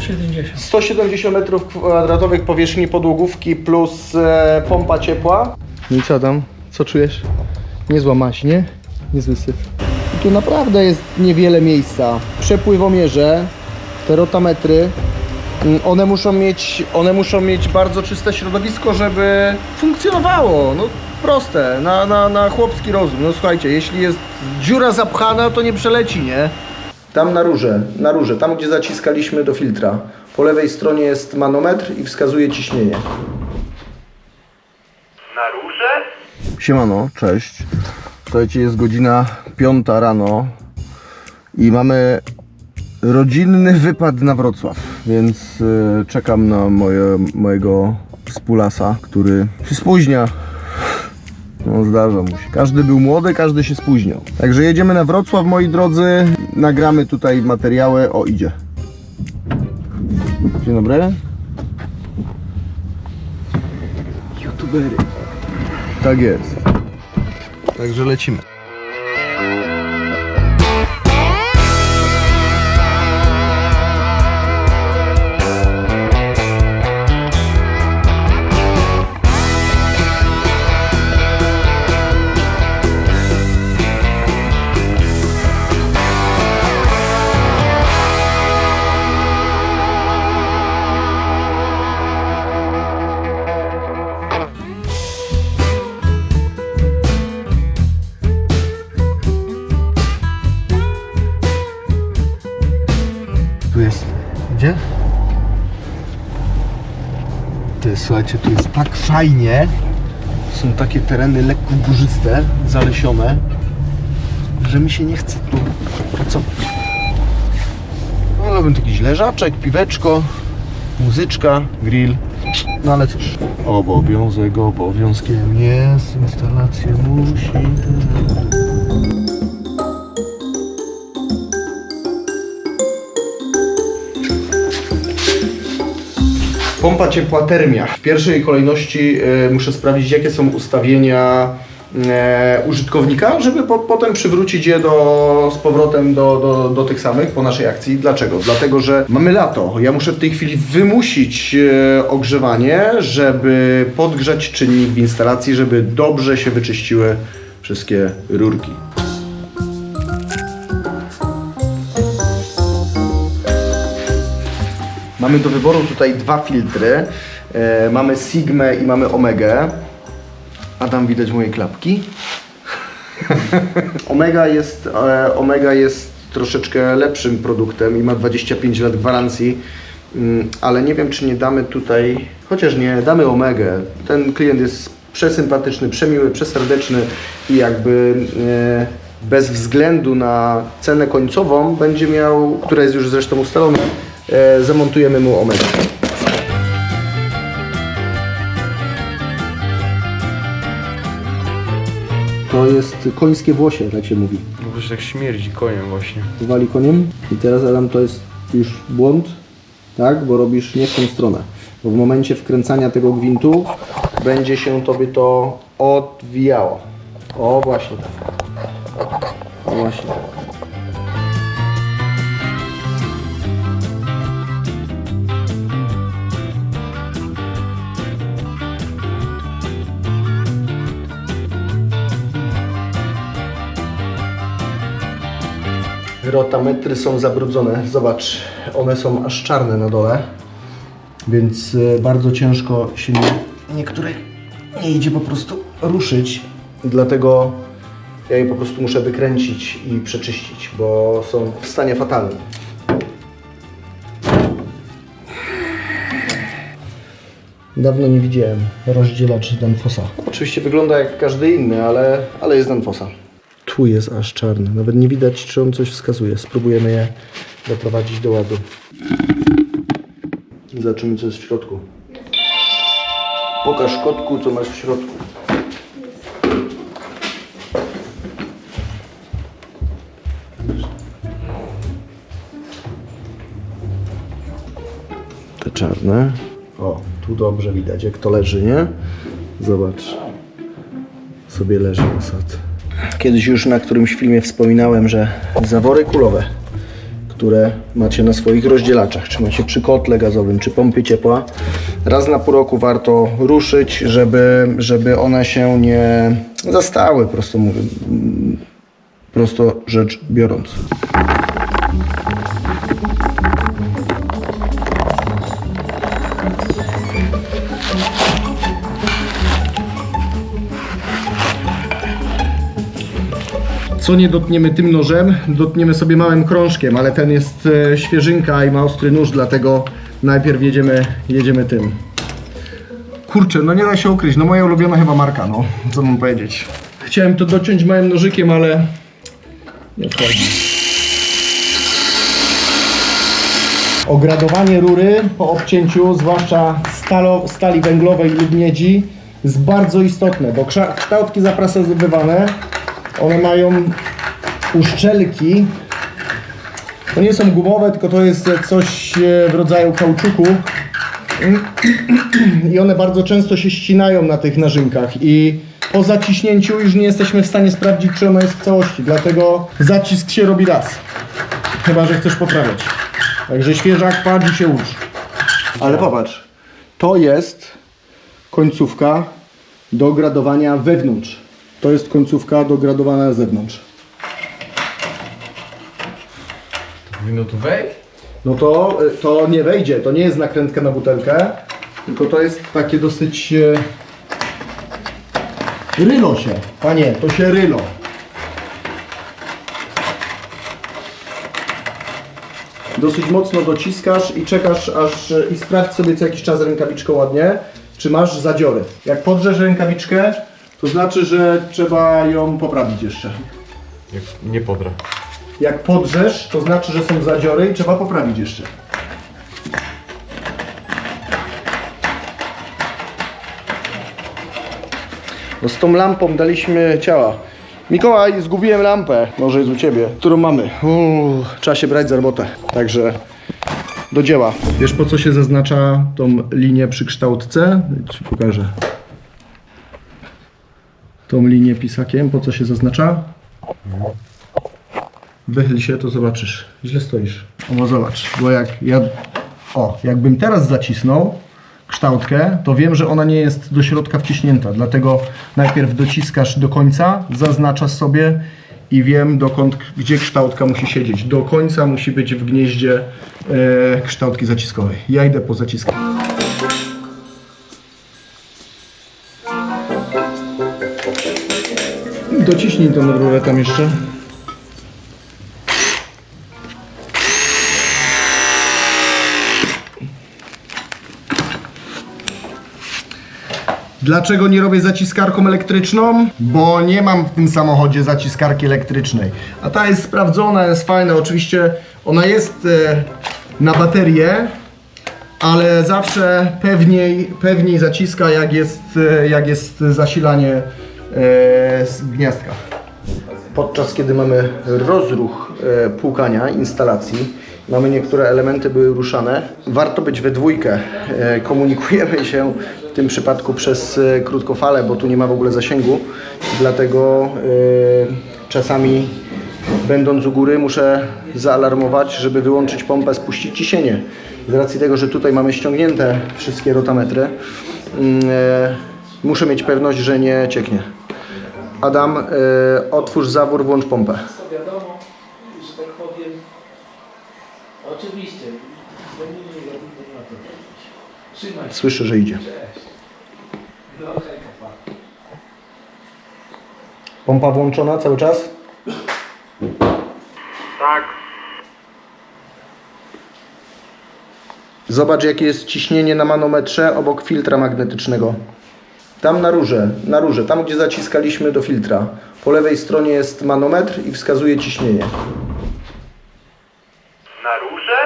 170. 170 metrów kwadratowych powierzchni podłogówki plus e, pompa ciepła. I co tam? Co czujesz? Niezła maś, nie? Niezły syf. I tu naprawdę jest niewiele miejsca. Przepływomierze, te rotametry, mm, one muszą mieć, one muszą mieć bardzo czyste środowisko, żeby funkcjonowało. No proste, na, na, na chłopski rozum. No słuchajcie, jeśli jest dziura zapchana, to nie przeleci, nie? Tam na rurze, na rurze, tam gdzie zaciskaliśmy do filtra. Po lewej stronie jest manometr i wskazuje ciśnienie. Na róże? Siemano, cześć. Słuchajcie, jest godzina 5 rano i mamy rodzinny wypad na Wrocław, więc y, czekam na moje, mojego wspólasa, który się spóźnia. No zdarza mu się. Każdy był młody, każdy się spóźniał. Także jedziemy na Wrocław, moi drodzy. Nagramy tutaj materiały. O, idzie. Dzień dobry. YouTubery. Tak jest. Także lecimy. Jest, słuchajcie, tu jest tak fajnie. Są takie tereny lekko górzyste, zalesione, że mi się nie chce tu pracować. Wolałbym tu jakiś leżaczek, piweczko, muzyczka, grill. No ale cóż, obowiązek obowiązkiem jest, instalację musi. Pompa ciepła termia. W pierwszej kolejności e, muszę sprawdzić, jakie są ustawienia e, użytkownika, żeby po, potem przywrócić je do, z powrotem do, do, do tych samych po naszej akcji. Dlaczego? Dlatego, że mamy lato. Ja muszę w tej chwili wymusić e, ogrzewanie, żeby podgrzać czynnik w instalacji, żeby dobrze się wyczyściły wszystkie rurki. Mamy do wyboru tutaj dwa filtry. E, mamy Sigmę i mamy Omegę. A widać moje klapki. Omega jest, e, Omega jest troszeczkę lepszym produktem i ma 25 lat gwarancji. Mm, Ale nie wiem, czy nie damy tutaj, chociaż nie, damy Omegę. Ten klient jest przesympatyczny, przemiły, przeserdeczny i jakby e, bez względu na cenę końcową będzie miał, która jest już zresztą ustalona, zamontujemy mu Omegę. To jest końskie włosie, tak się mówi. No bo się tak śmierdzi koniem właśnie. Wali koniem i teraz Adam to jest już błąd, tak? Bo robisz nie w tą stronę. Bo w momencie wkręcania tego gwintu będzie się tobie to odwijało. O właśnie tak. O właśnie tak. Rotametry są zabrudzone. Zobacz, one są aż czarne na dole. Więc e, bardzo ciężko się nie, niektóre nie idzie po prostu ruszyć. Dlatego ja je po prostu muszę wykręcić i przeczyścić, bo są w stanie fatalnym. Dawno nie widziałem rozdzielacz Danfosa. Oczywiście wygląda jak każdy inny, ale, ale jest Danfosa. Tu jest aż czarny. Nawet nie widać, czy on coś wskazuje. Spróbujemy je doprowadzić do ładu. Zobaczymy, co jest w środku. Pokaż kotku, co masz w środku. Te czarne. O, tu dobrze widać, jak to leży, nie? Zobacz. Sobie leży osad. Kiedyś już na którymś filmie wspominałem, że zawory kulowe które macie na swoich rozdzielaczach, czy macie przy kotle gazowym, czy pompie ciepła. Raz na pół roku warto ruszyć, żeby, żeby one się nie zastały, prosto mówię, prosto rzecz biorąc. Co nie dotniemy tym nożem, dotniemy sobie małym krążkiem, ale ten jest e, świeżynka i ma ostry nóż, dlatego najpierw jedziemy, jedziemy tym. Kurczę, no nie da się ukryć, no moja ulubiona chyba marka, no co mam powiedzieć. Chciałem to dociąć małym nożykiem, ale nie wchodzi. Ogradowanie rury po obcięciu, zwłaszcza stalo, stali węglowej lub miedzi, jest bardzo istotne, bo kształtki zaprasowywane, one mają uszczelki. To nie są gumowe, tylko to jest coś e, w rodzaju kauczuku. I one bardzo często się ścinają na tych nażynkach i po zaciśnięciu już nie jesteśmy w stanie sprawdzić, czy ono jest w całości. Dlatego zacisk się robi raz. Chyba, że chcesz poprawiać. Także świeżak, i się ucz. Ale popatrz, to jest końcówka do gradowania wewnątrz. To jest końcówka do gradowania na zewnątrz. Powinno tu wejść? No to, to nie wejdzie, to nie jest nakrętka na butelkę, tylko to jest takie dosyć... e, Rylo się, panie, to się rylo. Dosyć mocno dociskasz i czekasz aż i sprawdź sobie co jakiś czas rękawiczką ładnie, czy masz zadziory. Jak podrzesz rękawiczkę, to znaczy, że trzeba ją poprawić jeszcze. Jak nie podra. Jak podrzesz, to znaczy, że są zadziory i trzeba poprawić jeszcze. No z tą lampą daliśmy ciała. Mikołaj, zgubiłem lampę. Może jest u Ciebie, którą mamy. Uuu, trzeba się brać za robotę. Także do dzieła. Wiesz po co się zaznacza tą linię przy kształtce? Ci pokażę. Tą linię pisakiem, po co się zaznacza? Wychyl się, to zobaczysz. Źle stoisz. O, bo zobacz, bo jak ja... O, jakbym teraz zacisnął kształtkę, to wiem, że ona nie jest do środka wciśnięta. Dlatego najpierw dociskasz do końca, zaznaczasz sobie i wiem, dokąd, gdzie kształtka musi siedzieć. Do końca musi być w gnieździe e, kształtki zaciskowej. Ja idę po zacisk. Dociśnij tą rurę tam jeszcze. Dlaczego nie robię zaciskarką elektryczną? Bo nie mam w tym samochodzie zaciskarki elektrycznej. A ta jest sprawdzona, jest fajna. Oczywiście ona jest e, na baterię, ale zawsze pewniej, pewniej zaciska jak jest, e, jak jest zasilanie z gniazdka. Podczas kiedy mamy rozruch e, płukania instalacji, mamy niektóre elementy były ruszane, warto być we dwójkę. E, komunikujemy się w tym przypadku przez e, krótkofalę, bo tu nie ma w ogóle zasięgu, dlatego e, czasami będąc u góry muszę zaalarmować, żeby wyłączyć pompę, spuścić ciśnienie. Z racji tego, że tutaj mamy ściągnięte wszystkie rotametry, mm, e, muszę mieć pewność, że nie cieknie. Adam, y, otwórz zawór, włącz pompę. To wiadomo, że tak powiem. Oczywiście. Ja nie to. Trzymaj się. Słyszę, że idzie. Cześć. No, hejka, pa. Pompa włączona cały czas? Tak. Zobacz, jakie jest ciśnienie na manometrze obok filtra magnetycznego. Tam na rurze, na rurze, tam gdzie zaciskaliśmy do filtra. Po lewej stronie jest manometr i wskazuje ciśnienie. Na róże?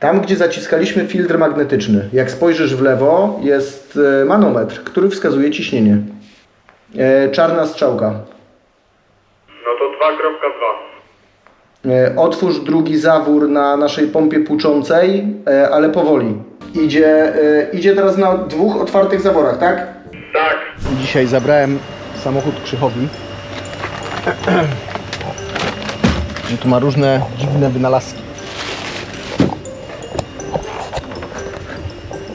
Tam, gdzie zaciskaliśmy filtr magnetyczny, jak spojrzysz w lewo, jest e, manometr, który wskazuje ciśnienie. E, Czarna strzałka. No to 2.2. E, Otwórz drugi zawór na naszej pompie płuczącej, e, ale powoli. Idzie, e, idzie teraz na dwóch otwartych zaworach, tak? Tak. Dzisiaj zabrałem samochód Krzychowi. No tu ma różne dziwne wynalazki.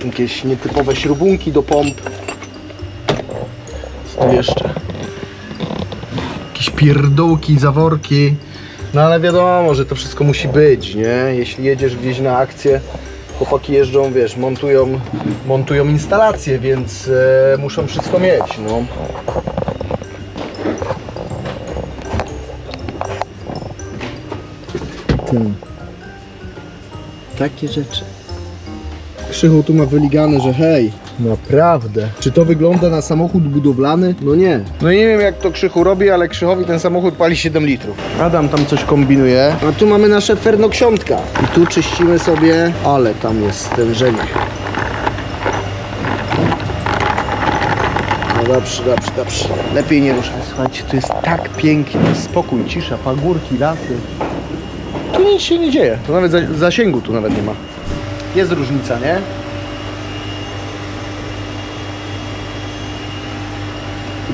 Jakieś nietypowe śrubunki do pomp. Co tu jeszcze? Jakieś pierdołki, zaworki. No ale wiadomo, że to wszystko musi być, nie? Jeśli jedziesz gdzieś na akcję, chłopaki jeżdżą, wiesz, montują, montują instalacje, więc e, muszą wszystko mieć, no. Ty. Takie rzeczy. Krzychu tu ma wyligane, że hej, naprawdę. Czy to wygląda na samochód budowlany? No nie. No nie wiem jak to Krzychu robi, ale Krzychowi ten samochód pali 7 litrów. Adam tam coś kombinuje. A tu mamy nasze fernoksiątka. I tu czyścimy sobie, ale tam jest stężenie. No dobrze, dobrze, dobrze. Lepiej nie ruszać. Słuchajcie, tu jest tak pięknie. Spokój, cisza, pagórki, lasy. Tu nic się nie dzieje. To nawet za- zasięgu tu nawet nie ma. Jest różnica, nie?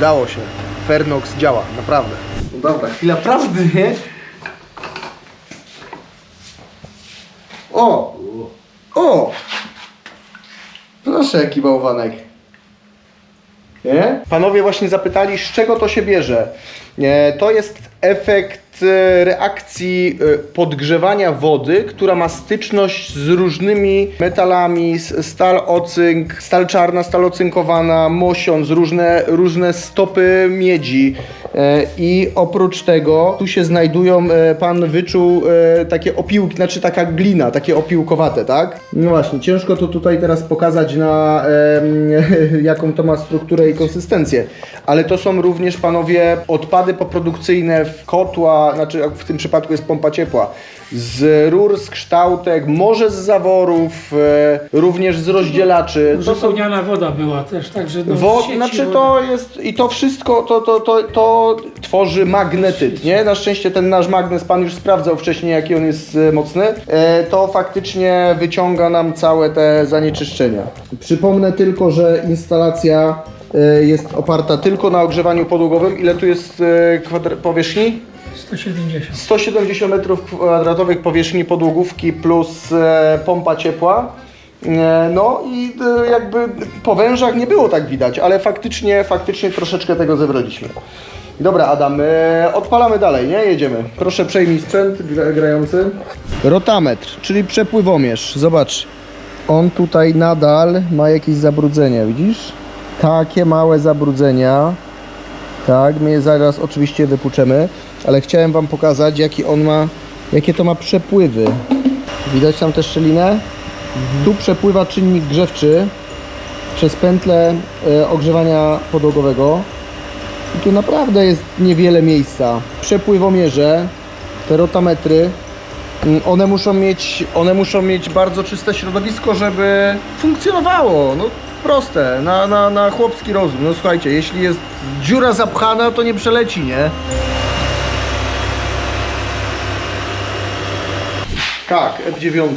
Udało się. Fernox działa, naprawdę. No dobra, chwila prawdy? O! O! Proszę, jaki bałwanek. Nie? Panowie właśnie zapytali, z czego to się bierze. E, To jest efekt reakcji e, podgrzewania wody, która ma styczność z różnymi metalami, stal ocynk, stal czarna, stal ocynkowana, mosiąc, różne, różne stopy miedzi. E, I oprócz tego tu się znajdują, e, pan wyczuł e, takie opiłki, znaczy taka glina, takie opiłkowate, tak? No właśnie, ciężko to tutaj teraz pokazać na jaką to ma strukturę i konsystencję, ale to są również panowie odpady poprodukcyjne w kotła, znaczy jak w tym przypadku jest pompa ciepła, z rur, z kształtek, może z zaworów, również z rozdzielaczy. Uzupełniana woda była też, także no, Wod, znaczy to jest i to wszystko to, to, to, to tworzy magnetyt, nie? Na szczęście ten nasz magnes pan już sprawdzał wcześniej jaki on jest e, mocny. E, to faktycznie wyciąga nam całe te zanieczyszczenia. Przypomnę tylko, że instalacja e, jest oparta tylko na ogrzewaniu podłogowym. Ile tu jest powierzchni? 170. 170 m2 powierzchni podłogówki plus pompa ciepła. No i jakby po wężach nie było tak widać, ale faktycznie, faktycznie troszeczkę tego zebraliśmy. Dobra Adam, e, odpalamy dalej, nie? Jedziemy. Proszę przejmij sprzęt gra, grający. Rotametr, czyli przepływomierz. Zobacz, on tutaj nadal ma jakieś zabrudzenia, widzisz? Takie małe zabrudzenia. Tak, my je zaraz oczywiście wypuczemy, ale chciałem Wam pokazać, jaki on ma, jakie to ma przepływy. Widać tam tę szczelinę? Tu przepływa czynnik grzewczy przez pętlę e, ogrzewania podłogowego. I tu naprawdę jest niewiele miejsca. Przepływomierze, te rotametry, mm, one muszą mieć, one muszą mieć bardzo czyste środowisko, żeby funkcjonowało. No proste, na, na, na chłopski rozum. No słuchajcie, jeśli jest dziura zapchana, to nie przeleci, nie? Tak, F9.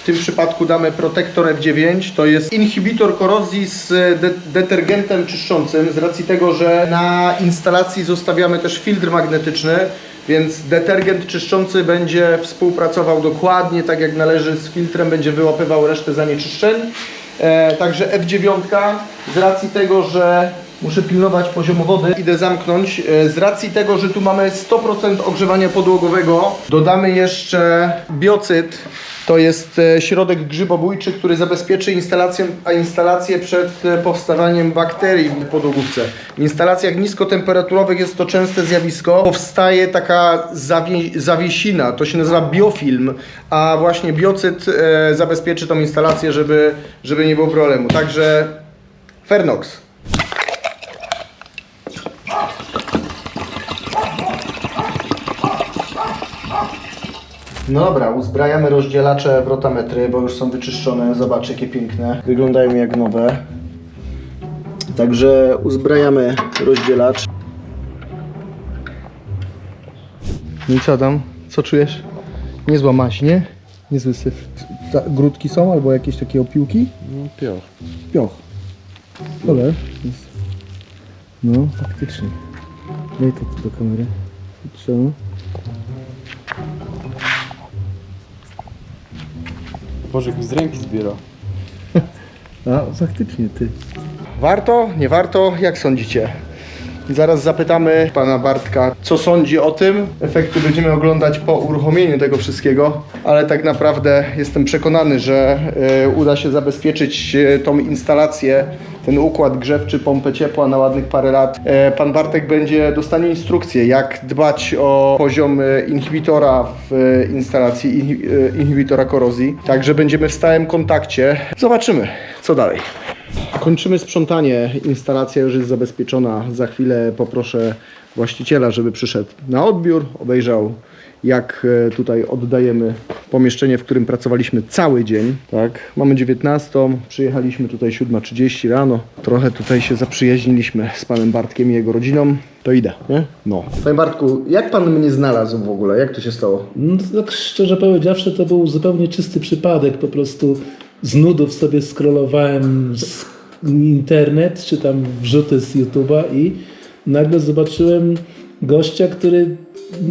W tym przypadku damy protektor F9. To jest inhibitor korozji z de detergentem czyszczącym. Z racji tego, że na instalacji zostawiamy też filtr magnetyczny, więc detergent czyszczący będzie współpracował dokładnie tak jak należy z filtrem, będzie wyłapywał resztę zanieczyszczeń. E, także F9 z racji tego, że muszę pilnować poziomu wody, idę zamknąć. E, z racji tego, że tu mamy 100% ogrzewania podłogowego, dodamy jeszcze biocyd. To jest e, środek grzybobójczy, który zabezpieczy instalację, a instalację przed e, powstawaniem bakterii w podłogówce. W instalacjach niskotemperaturowych jest to częste zjawisko. Powstaje taka zawie, zawiesina, to się nazywa biofilm, a właśnie biocyd e, zabezpieczy tą instalację, żeby, żeby nie było problemu. Także Fernox. No dobra, uzbrajamy rozdzielacze w rotametry, bo już są wyczyszczone. Zobacz jakie piękne. Wyglądają jak nowe. Także uzbrajamy rozdzielacz. No i co tam? Co czujesz? Niezła maś, nie? Niezły syf. Ta, grudki są albo jakieś takie opiłki? No pioch. Pioch. Ole. Jest. No, faktycznie. Daj to tu do kamery. Co? Boże, z ręki zbiera. A, faktycznie ty. Warto, nie warto? Jak sądzicie? Zaraz zapytamy pana Bartka, co sądzi o tym. Efekty będziemy oglądać po uruchomieniu tego wszystkiego, ale tak naprawdę jestem przekonany, że e, uda się zabezpieczyć e, tą instalację, ten układ grzewczy, pompę ciepła na ładnych parę lat. E, pan Bartek będzie dostanie instrukcję, jak dbać o poziom inhibitora w instalacji, inhi- inhibitora korozji. Także będziemy w stałym kontakcie. Zobaczymy, co dalej. Kończymy sprzątanie. Instalacja już jest zabezpieczona. Za chwilę poproszę właściciela, żeby przyszedł na odbiór, obejrzał jak e, tutaj oddajemy pomieszczenie, w którym pracowaliśmy cały dzień. Tak, mamy 19, przyjechaliśmy tutaj 7.30 rano. Trochę tutaj się zaprzyjaźniliśmy z panem Bartkiem i jego rodziną. To idę, nie? No. Panie Bartku, jak pan mnie znalazł w ogóle? Jak to się stało? No, tak szczerze powiedziawszy, to był zupełnie czysty przypadek. Po prostu z nudów sobie scrollowałem z internet, czy tam wrzuty z YouTube'a i nagle zobaczyłem gościa, który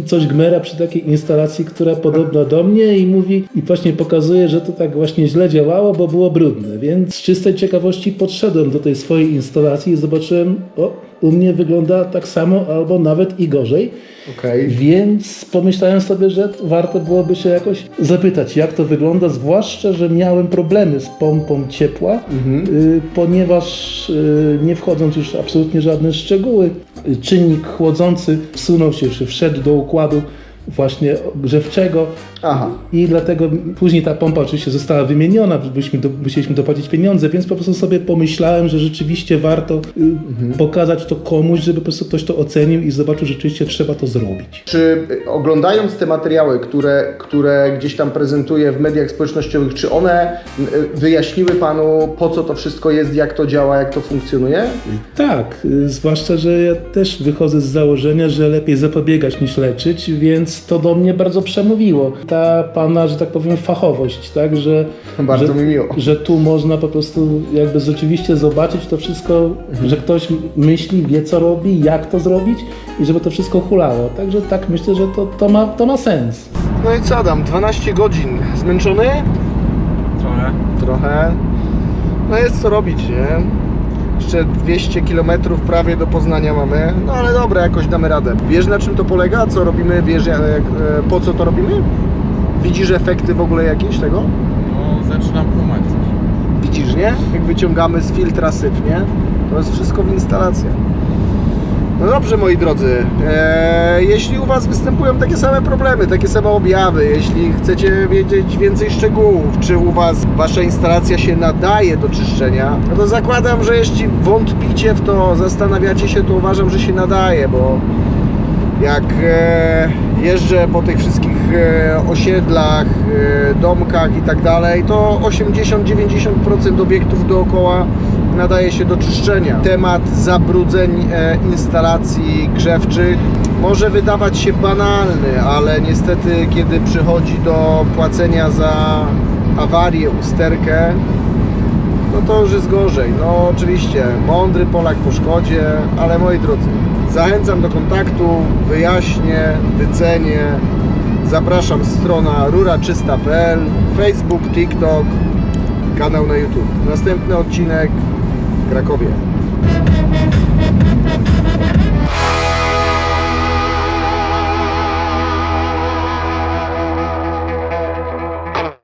coś gmera przy takiej instalacji, która podobna do mnie i mówi i właśnie pokazuje, że to tak właśnie źle działało, bo było brudne. Więc z czystej ciekawości podszedłem do tej swojej instalacji i zobaczyłem, o, u mnie wygląda tak samo albo nawet i gorzej. Okej. Więc pomyślałem sobie, że warto byłoby się jakoś zapytać, jak to wygląda, zwłaszcza, że miałem problemy z pompą ciepła, y, ponieważ y, nie wchodząc już absolutnie żadne szczegóły, czynnik chłodzący wsunął się, czy wszedł do układu właśnie grzewczego Aha. i dlatego później ta pompa oczywiście została wymieniona, byśmy do, musieliśmy dopłacić pieniądze, więc po prostu sobie pomyślałem, że rzeczywiście warto y, pokazać to komuś, żeby po prostu ktoś to ocenił i zobaczył, że rzeczywiście trzeba to zrobić. Czy y, oglądając te materiały, które, które gdzieś tam prezentuję w mediach społecznościowych, czy one y, wyjaśniły Panu, po co to wszystko jest, jak to działa, jak to funkcjonuje? Tak, zwłaszcza, że ja też wychodzę z założenia, że lepiej zapobiegać niż leczyć, więc to do mnie bardzo przemówiło. Ta pana, że tak powiem, fachowość, tak, że, Bardzo że, mi miło. że tu można po prostu jakby rzeczywiście zobaczyć to wszystko, że ktoś myśli, wie co robi, jak to zrobić i żeby to wszystko hulało. Także tak myślę, że to, to, ma, to ma sens. No i co Adam, 12 godzin. Zmęczony? Trochę. Trochę. No jest co robić, nie? Jeszcze 200 km prawie do Poznania mamy, no ale dobra, jakoś damy radę. Wiesz na czym to polega? Co robimy? Wiesz jak, jak, e, po co to robimy? Widzisz efekty w ogóle jakieś tego? No, zaczynam kumać. Widzisz, nie? Jak wyciągamy z filtra syf, nie? To jest wszystko w instalacji. No dobrze, moi drodzy. Eee, jeśli u Was występują takie same problemy, takie same objawy, jeśli chcecie wiedzieć więcej szczegółów, czy u Was Wasza instalacja się nadaje do czyszczenia, no to zakładam, że jeśli wątpicie w to, zastanawiacie się, to uważam, że się nadaje, bo jak e, jeżdżę po tych wszystkich e, osiedlach, e, domkach i tak dalej, to 80-90% obiektów dookoła nadaje się do czyszczenia. Temat zabrudzeń e, instalacji grzewczych może wydawać się banalny, ale niestety kiedy przychodzi do płacenia za awarię, usterkę, no to już jest gorzej. No oczywiście, mądry Polak po szkodzie, ale moi drodzy, zachęcam do kontaktu, wyjaśnię, wycenię. Zapraszam strona ruraczysta.pl, Facebook, TikTok, kanał na YouTube. Następny odcinek w Krakowie.